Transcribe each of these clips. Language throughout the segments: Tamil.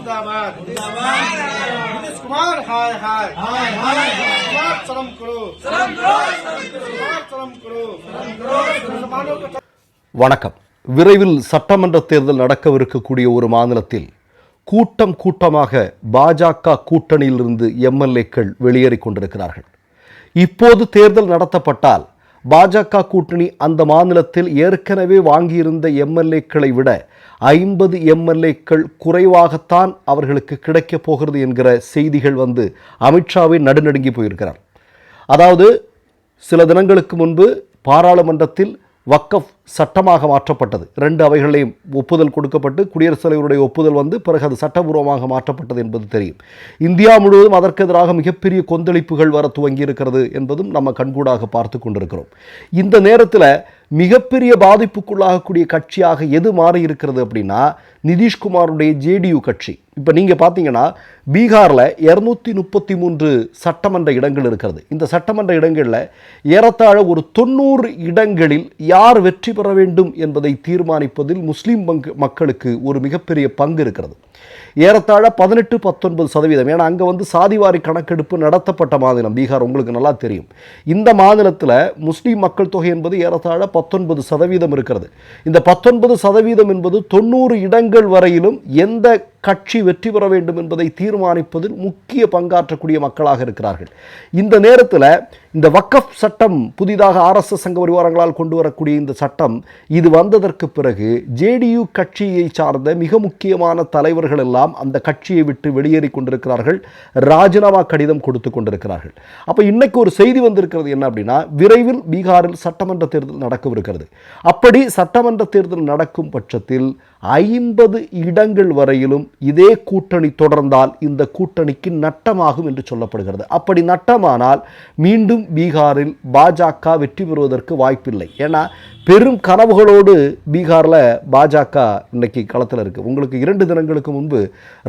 মুর্দাবাদ নীতিশ কুমার হায় হায় কুমার চরম করো চরম করো வணக்கம். விரைவில் சட்டமன்ற தேர்தல் நடக்கவிருக்கக்கூடிய ஒரு மாநிலத்தில் கூட்டம் கூட்டமாக பாஜக கூட்டணியிலிருந்து எம்எல்ஏக்கள் வெளியேறிக் கொண்டிருக்கிறார்கள். இப்போது தேர்தல் நடத்தப்பட்டால் பாஜக கூட்டணி அந்த மாநிலத்தில் ஏற்கனவே வாங்கியிருந்த எம்எல்ஏக்களை விட ஐம்பது எம்எல்ஏக்கள் குறைவாகத்தான் அவர்களுக்கு கிடைக்கப் போகிறது என்கிற செய்திகள் வந்து அமித்ஷாவை நடுநடுங்கி போயிருக்கிறார். அதாவது சில தினங்களுக்கு முன்பு பாராளுமன்றத்தில் வக்கஃப் சட்டமாக மாற்றப்பட்டது. ரெண்டு அவைகளையும் ஒப்புதல் கொடுக்கப்பட்டு குடியரசுத் தலைவருடைய ஒப்புதல் வந்து பிறகு அது சட்டபூர்வமாக மாற்றப்பட்டது என்பது தெரியும். இந்தியா முழுவதும் அதற்கு எதிராக மிகப்பெரிய கொந்தளிப்புகள் வர துவங்கி இருக்கிறது என்பதும் நம்ம கண்கூடாக பார்த்து கொண்டிருக்கிறோம். இந்த நேரத்தில் மிகப்பெரிய பாதிப்புக்குள்ளாகக்கூடிய கட்சியாக எது மாறி இருக்கிறது அப்படின்னா நிதிஷ்குமாருடைய ஜேடியு கட்சி. இப்போ நீங்கள் பார்த்தீங்கன்னா பீகாரில் இரநூத்தி முப்பத்தி மூன்று சட்டமன்ற இடங்கள் இருக்கிறது. இந்த சட்டமன்ற இடங்களில் ஏறத்தாழ ஒரு தொண்ணூறு இடங்களில் யார் வெற்றி பெற வேண்டும் என்பதை தீர்மானிப்பதில் முஸ்லீம் பங்கு மக்களுக்கு ஒரு மிகப்பெரிய பங்கு இருக்கிறது. ஏறத்தாழ பதினெட்டு பத்தொன்பது சதவீதம். ஏன்னா அங்கே வந்து சாதிவாரி கணக்கெடுப்பு நடத்தப்பட்ட மாநிலம். பீகார் உங்களுக்கு நல்லா தெரியும். இந்த மாநிலத்தில் முஸ்லீம் மக்கள் தொகை என்பது ஏறத்தாழ பத்தொன்பது சதவீதம் இருக்கிறது. இந்த பத்தொன்பது சதவீதம் என்பது தொண்ணூறு இடங்கள் வரையிலும் எந்த கட்சி வெற்றி பெற வேண்டும் என்பதை தீர்மானிப்பதில் முக்கிய பங்காற்றக்கூடிய மக்களாக இருக்கிறார்கள். இந்த நேரத்தில் இந்த வக்கஃப் சட்டம் புதிதாக ஆர்எஸ்எஸ் சங்க பரிவாரங்களால் கொண்டு வரக்கூடிய இந்த சட்டம் இது வந்ததற்கு பிறகு ஜேடியு கட்சியை சார்ந்த மிக முக்கியமான தலைவர்கள் எல்லாம் அந்த கட்சியை விட்டு வெளியேறி கொண்டிருக்கிறார்கள். ராஜினாமா கடிதம் கொடுத்து கொண்டிருக்கிறார்கள். அப்போ இன்னைக்கு ஒரு செய்தி வந்திருக்கிறது என்ன அப்படின்னா விரைவில் பீகாரில் சட்டமன்ற தேர்தல் நடக்கவிருக்கிறது. அப்படி சட்டமன்ற தேர்தல் நடக்கும் பட்சத்தில் ஐம்பது இடங்கள் வரையிலும் இதே கூட்டணி தொடர்ந்தால் இந்த கூட்டணிக்கு நட்டமாகும் என்று சொல்லப்படுகிறது. அப்படி நட்டமானால் மீண்டும் பீகாரில் பாஜக வெற்றி பெறுவதற்கு வாய்ப்பில்லை. ஏன்னா பெரும் கனவுகளோடு பீகாரில் பாஜக இன்னைக்கு களத்தில் இருக்குது உங்களுக்கு இரண்டு தினங்களுக்கு முன்பு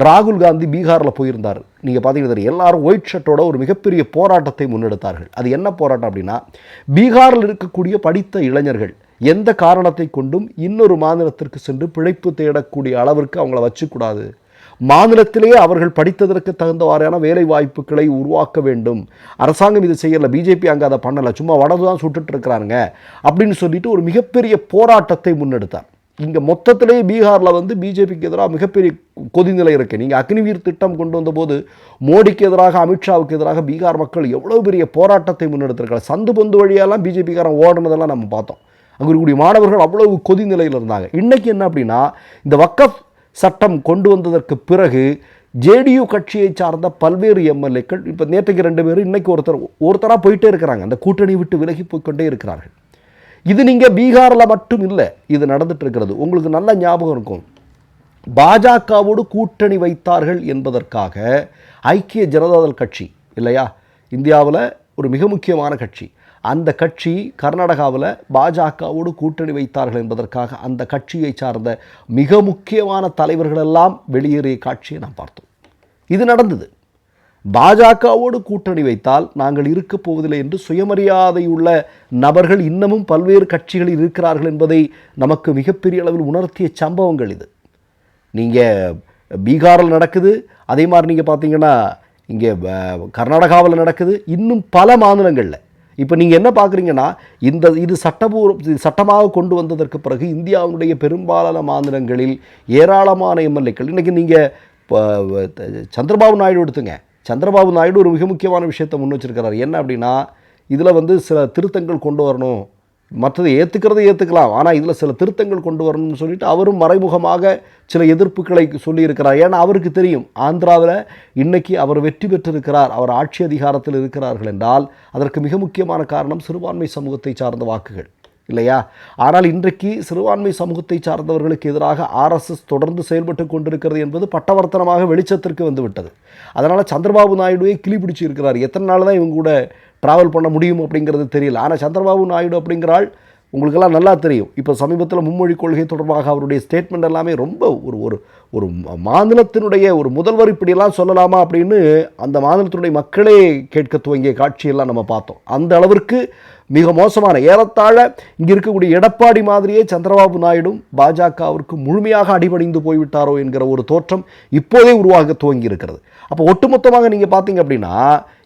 ராகுல் காந்தி பீகாரில் போயிருந்தார். நீங்கள் பார்த்தீங்கன்னா எல்லாரும் ஒயிட் ஷர்ட்டோட ஒரு மிகப்பெரிய போராட்டத்தை முன்னெடுத்தார்கள். அது என்ன போராட்டம் அப்படின்னா பீகாரில் இருக்கக்கூடிய படித்த இளைஞர்கள் எந்த காரணத்தை கொண்டும் இன்னொரு மாநிலத்திற்கு சென்று பிழைப்பு தேடக்கூடிய அளவிற்கு அவங்கள வச்சுக்கூடாது. மாநிலத்திலேயே அவர்கள் படித்ததற்கு தகுந்தவாறான வேலை வாய்ப்புகளை உருவாக்க வேண்டும். அரசாங்கம் இது செய்யலை பிஜேபி அங்கே அதை பண்ணலை சும்மா வடது தான் சுட்டுட்டு இருக்கிறாங்க அப்படின்னு சொல்லிட்டு ஒரு மிகப்பெரிய போராட்டத்தை முன்னெடுத்தார். இங்கே மொத்தத்திலேயே பீகாரில் வந்து பிஜேபிக்கு எதிராக மிகப்பெரிய கொதிநிலை இருக்குது நீங்கள் அக்னிவீர் திட்டம் கொண்டு வந்தபோது மோடிக்கு எதிராக அமித்ஷாவுக்கு எதிராக பீகார் மக்கள் எவ்வளோ பெரிய போராட்டத்தை முன்னெடுத்திருக்காங்க. சந்து பொந்து வழியெல்லாம் பிஜேபிக்காரன் ஓடுனதெல்லாம் நம்ம பார்த்தோம். அங்கே இருக்கக்கூடிய மாணவர்கள் அவ்வளவு கொதி நிலையில் இருந்தாங்க. இன்றைக்கி என்ன அப்படின்னா இந்த வக்கஃப் சட்டம் கொண்டு வந்ததற்கு பிறகு ஜேடியு கட்சியை சார்ந்த பல்வேறு எம்எல்ஏக்கள் இப்போ நேற்றைக்கு ரெண்டு பேரும் இன்றைக்கு ஒருத்தர் ஒருத்தராக போயிட்டே இருக்கிறாங்க. அந்த கூட்டணி விட்டு விலகி போய்க்கொண்டே இருக்கிறார்கள். இது நீங்கள் பீகாரில் மட்டும் இல்லை இது நடந்துட்டு இருக்கிறது. உங்களுக்கு நல்ல ஞாபகம் இருக்கும். பாஜகவோடு கூட்டணி வைத்தார்கள் என்பதற்காக ஐக்கிய ஜனதாதள் கட்சி இல்லையா? இந்தியாவில் ஒரு மிக முக்கியமான கட்சி. அந்த கட்சி கர்நாடகாவில் பாஜகவோடு கூட்டணி வைத்தார்கள் என்பதற்காக அந்த கட்சியை சார்ந்த மிக முக்கியமான தலைவர்களெல்லாம் வெளியேறிய காட்சியை நாம் பார்த்தோம். இது நடந்தது. பாஜகவோடு கூட்டணி வைத்தால் நாங்கள் இருக்கப் போவதில்லை என்று சுயமரியாதை உள்ள நபர்கள் இன்னமும் பல்வேறு கட்சிகளில் இருக்கிறார்கள் என்பதை நமக்கு மிகப்பெரிய அளவில் உணர்த்திய சம்பவங்கள் இது. நீங்கள் பீகாரில் நடக்குது அதே மாதிரி நீங்கள் பார்த்தீங்கன்னா இங்கே கர்நாடகாவில் நடக்குது இன்னும் பல மாநிலங்களில். இப்போ நீங்கள் என்ன பார்க்குறீங்கன்னா இந்த இது சட்டபூர்வ சட்டமாக கொண்டு வந்ததற்கு பிறகு இந்தியாவுடைய பெரும்பாலான மாநிலங்களில் ஏராளமான எம்எல்ஏக்கள் இன்றைக்கி நீங்கள் சந்திரபாபு நாயுடு எடுத்துங்க. சந்திரபாபு நாயுடு ஒரு மிக முக்கியமான விஷயத்தை முன் வச்சிருக்கிறார். என்ன அப்படின்னா இதில் வந்து சில திருத்தங்கள் கொண்டு வரணும். மற்றதை ஏற்றுக்கிறதை ஏற்றுக்கலாம் ஆனால் இதில் சில திருத்தங்கள் கொண்டு வரணும்னு சொல்லிட்டு அவரும் மறைமுகமாக சில எதிர்ப்புகளை சொல்லியிருக்கிறார். ஏன்னா அவருக்கு தெரியும் ஆந்திராவில் இன்றைக்கி அவர் வெற்றி பெற்றிருக்கிறார் அவர் ஆட்சி அதிகாரத்தில் இருக்கிறார்கள் என்றால் அதற்கு மிக முக்கியமான காரணம் சிறுபான்மை சமூகத்தை சார்ந்த வாக்குகள். இல்லையா? ஆனால் இன்றைக்கு சிறுபான்மை சமூகத்தை சார்ந்தவர்களுக்கு எதிராக ஆர்எஸ்எஸ் தொடர்ந்து செயல்பட்டு கொண்டிருக்கிறது என்பது பட்டவர்த்தனமாக வெளிச்சத்திற்கு வந்துவிட்டது. அதனால் சந்திரபாபு நாயுடுவே கிளி பிடிச்சி இருக்கிறார் எத்தனை நாள் தான் இவங்க கூட ட்ராவல் பண்ண முடியும் அப்படிங்கிறது தெரியல. ஆனால் சந்திரபாபு நாயுடு அப்படிங்கிறாள் உங்களுக்கெல்லாம் நல்லா தெரியும். இப்போ சமீபத்தில் மும்மொழி கொள்கை தொடர்பாக அவருடைய ஸ்டேட்மெண்ட் எல்லாமே ரொம்ப ஒரு ஒரு ஒரு மாநிலத்தினுடைய ஒரு முதல்வர் இப்படியெல்லாம் சொல்லலாமா அப்படின்னு அந்த மாநிலத்தினுடைய மக்களே கேட்க துவங்கிய காட்சியெல்லாம் நம்ம பார்த்தோம். அந்த அளவிற்கு மிக மோசமான ஏறத்தாழ இங்கே இருக்கக்கூடிய எடப்பாடி மாதிரியே சந்திரபாபு நாயுடும் பாஜகவிற்கு முழுமையாக அடிபணிந்து போய்விட்டாரோ என்கிற ஒரு தோற்றம் இப்போதே உருவாக துவங்கி இருக்கிறது அப்போ ஒட்டுமொத்தமாக நீங்கள் பார்த்தீங்க அப்படின்னா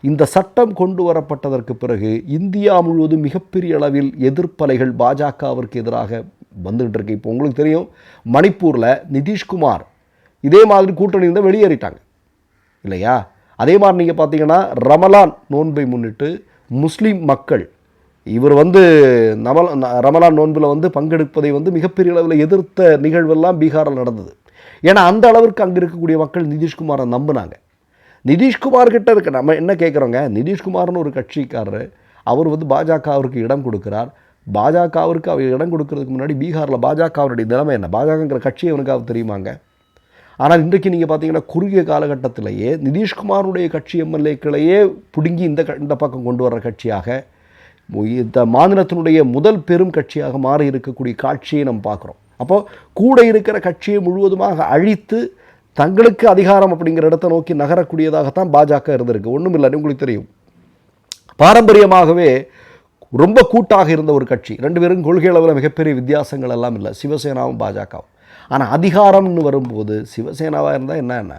இந்த சட்டம் கொண்டு வரப்பட்டதற்கு பிறகு இந்தியா முழுவதும் மிகப்பெரிய அளவில் எதிர்ப்பலைகள் பாஜகவிற்கு எதிராக வந்துகிட்டு இருக்கு. இப்போ உங்களுக்கு தெரியும் மணிப்பூரில் நிதிஷ்குமார் இதே மாதிரி கூட்டணி இருந்தால் வெளியேறிட்டாங்க. இல்லையா? அதே மாதிரி நீங்கள் பார்த்தீங்கன்னா ரமலான் நோன்பை முன்னிட்டு முஸ்லீம் மக்கள் இவர் வந்து நமல ரமலான் நோன்பில் வந்து பங்கெடுப்பதை வந்து மிகப்பெரிய அளவில் எதிர்த்த நிகழ்வெல்லாம் பீகாரில் நடந்தது. ஏன்னா அந்த அளவிற்கு அங்கே இருக்கக்கூடிய மக்கள் நிதிஷ்குமாரை நம்பினாங்க. நிதிஷ்குமார் கிட்ட இருக்க நம்ம என்ன கேட்குறோங்க நிதிஷ்குமார்னு ஒரு கட்சிக்காரர் அவர் வந்து பாஜகவிற்கு இடம் கொடுக்கிறார். பாஜகவிற்கு அவர் இடம் கொடுக்கறதுக்கு முன்னாடி பீகாரில் பாஜகவினுடைய நிலைமை என்ன? பாஜகங்கிற கட்சி அவனுக்காக தெரியுமாங்க? ஆனால் இன்றைக்கு நீங்கள் பார்த்தீங்கன்னா குறுகிய காலகட்டத்திலேயே நிதிஷ்குமாருடைய கட்சி எம்எல்ஏக்களையே பிடுங்கி இந்த இந்த பக்கம் கொண்டு வர்ற கட்சியாக இந்த மாநிலத்தினுடைய முதல் பெரும் கட்சியாக மாறி இருக்கக்கூடிய காட்சியை நம்ம பார்க்குறோம் அப்போது கூட இருக்கிற கட்சியை முழுவதுமாக அழித்து தங்களுக்கு அதிகாரம் அப்படிங்கிற இடத்தை நோக்கி நகரக்கூடியதாகத்தான் பாஜக இருந்திருக்கு. ஒன்றும் இல்லை உங்களுக்கு தெரியும். பாரம்பரியமாகவே ரொம்ப கூட்டாக இருந்த ஒரு கட்சி. ரெண்டு பேரும் கொள்கை அளவில் மிகப்பெரிய வித்தியாசங்கள் எல்லாம் இல்லை. சிவசேனாவும் பாஜகவும். ஆனால் அதிகாரம்னு வரும்போது சிவசேனாவாக இருந்தால் என்ன என்ன?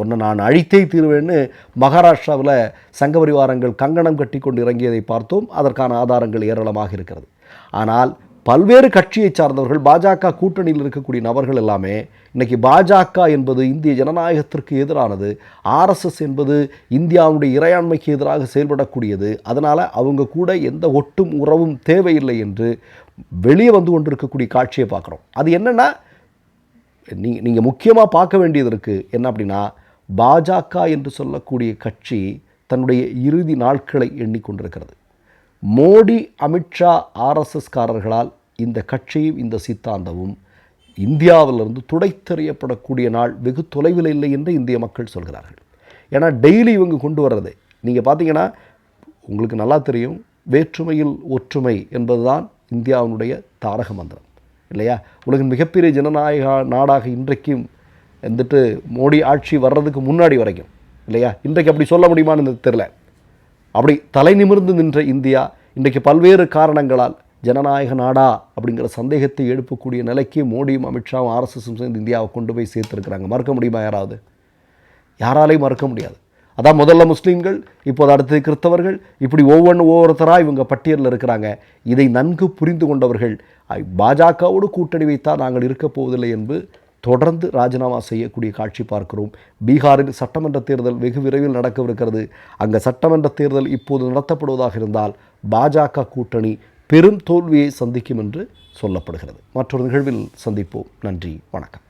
ஒன்று நான் அழித்தே தீர்வேன்னு மகாராஷ்டிராவில் சங்க பரிவாரங்கள் கங்கணம் கட்டி கொண்டு இறங்கியதை பார்த்தோம். அதற்கான ஆதாரங்கள் ஏராளமாக இருக்கிறது. ஆனால் பல்வேறு கட்சியை சார்ந்தவர்கள் பாஜக கூட்டணியில் இருக்கக்கூடிய நபர்கள் எல்லாமே இன்றைக்கி பாஜக என்பது இந்திய ஜனநாயகத்திற்கு எதிரானது ஆர்எஸ்எஸ் என்பது இந்தியாவுடைய இறையாண்மைக்கு எதிராக செயல்படக்கூடியது. அதனால் அவங்க கூட எந்த ஒட்டும் உறவும் தேவையில்லை என்று வெளியே வந்து கொண்டிருக்கக்கூடிய காட்சியை பார்க்குறோம். அது என்னென்னா நீ நீங்கள் முக்கியமாக பார்க்க வேண்டியது இருக்குது என்ன அப்படின்னா பாஜக என்று சொல்லக்கூடிய கட்சி தன்னுடைய இறுதி நாட்களை எண்ணிக்கொண்டிருக்கிறது. மோடி அமித்ஷா ஆர்எஸ்எஸ்காரர்களால் இந்த கட்சியும் இந்த சித்தாந்தமும் இந்தியாவிலிருந்து துடைத்தெறியப்படக்கூடிய நாள் வெகு தொலைவில் இல்லை என்று இந்திய மக்கள் சொல்கிறார்கள். ஏன்னா டெய்லி இவங்க கொண்டு வர்றது. நீங்கள் பார்த்தீங்கன்னா உங்களுக்கு நல்லா தெரியும் வேற்றுமையில் ஒற்றுமை என்பதுதான் இந்தியாவினுடைய தாரக மந்திரம். இல்லையா? உலகின் மிகப்பெரிய ஜனநாயக நாடாக இன்றைக்கும் வந்துட்டு மோடி ஆட்சி வர்றதுக்கு முன்னாடி வரைக்கும் இல்லையா? இன்றைக்கு அப்படி சொல்ல முடியுமான்னு தெரில அப்படி தலை நிமிர்ந்து நின்ற இந்தியா இன்றைக்கு பல்வேறு காரணங்களால் ஜனநாயக நாடா அப்படிங்கிற சந்தேகத்தை எழுப்பக்கூடிய நிலைக்கு மோடியும் அமித்ஷாவும் ஆர்எஸ்எஸும் சேர்ந்து இந்தியாவை கொண்டு போய் சேர்த்துருக்குறாங்க. மறக்க முடியுமா யாராவது? யாராலையும் மறக்க முடியாது. அதான் முதல்ல முஸ்லீம்கள் இப்போது அடுத்தது கிறிஸ்தவர்கள் இப்படி ஒவ்வொன்று ஒவ்வொருத்தராக இவங்க பட்டியலில் இருக்கிறாங்க. இதை நன்கு புரிந்து கொண்டவர்கள் பாஜகவோடு கூட்டணி வைத்தால் நாங்கள் இருக்கப் போவதில்லை என்று தொடர்ந்து ராஜினாமா செய்யக்கூடிய காட்சி பார்க்கிறோம். பீகாரில் சட்டமன்ற தேர்தல் வெகு விரைவில் நடக்கவிருக்கிறது. அங்கே சட்டமன்ற தேர்தல் இப்போது நடத்தப்படுவதாக இருந்தால் பாஜக கூட்டணி பெரும் தோல்வியை சந்திக்கும் என்று சொல்லப்படுகிறது. மற்றொரு நிகழ்வில் சந்திப்போம். நன்றி வணக்கம்.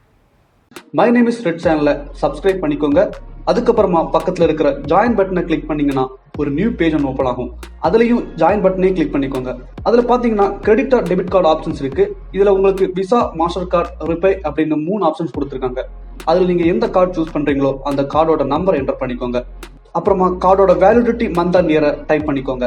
மை நேம் இஸ் ரெட் சேனலை சப்ஸ்கிரைப் பண்ணிக்கோங்க. அதுக்கப்புறமா பக்கத்தில் இருக்கிற ஜாயின் பட்டனை கிளிக் பண்ணீங்கன்னா ஒரு நியூ பேஜ் ஒன்று ஓப்பன் ஆகும். அதுலேயும் ஜாயின் பட்டனே கிளிக் பண்ணிக்கோங்க. அதில் பார்த்தீங்கன்னா credit or debit card options இருக்கு. இதில் உங்களுக்கு விசா மாஸ்டர் கார்டு ரிப்பே அப்படின்னு மூணு ஆப்ஷன்ஸ் கொடுத்துருக்காங்க. அதில் நீங்கள் எந்த கார்டு சூஸ் பண்ணுறீங்களோ அந்த கார்டோட நம்பர் என்டர் பண்ணிக்கோங்க. அப்புறமா கார்டோட வேலிடிட்டி மந்த் அண்ட் இயரை டைப் பண்ணிக்கோங்க.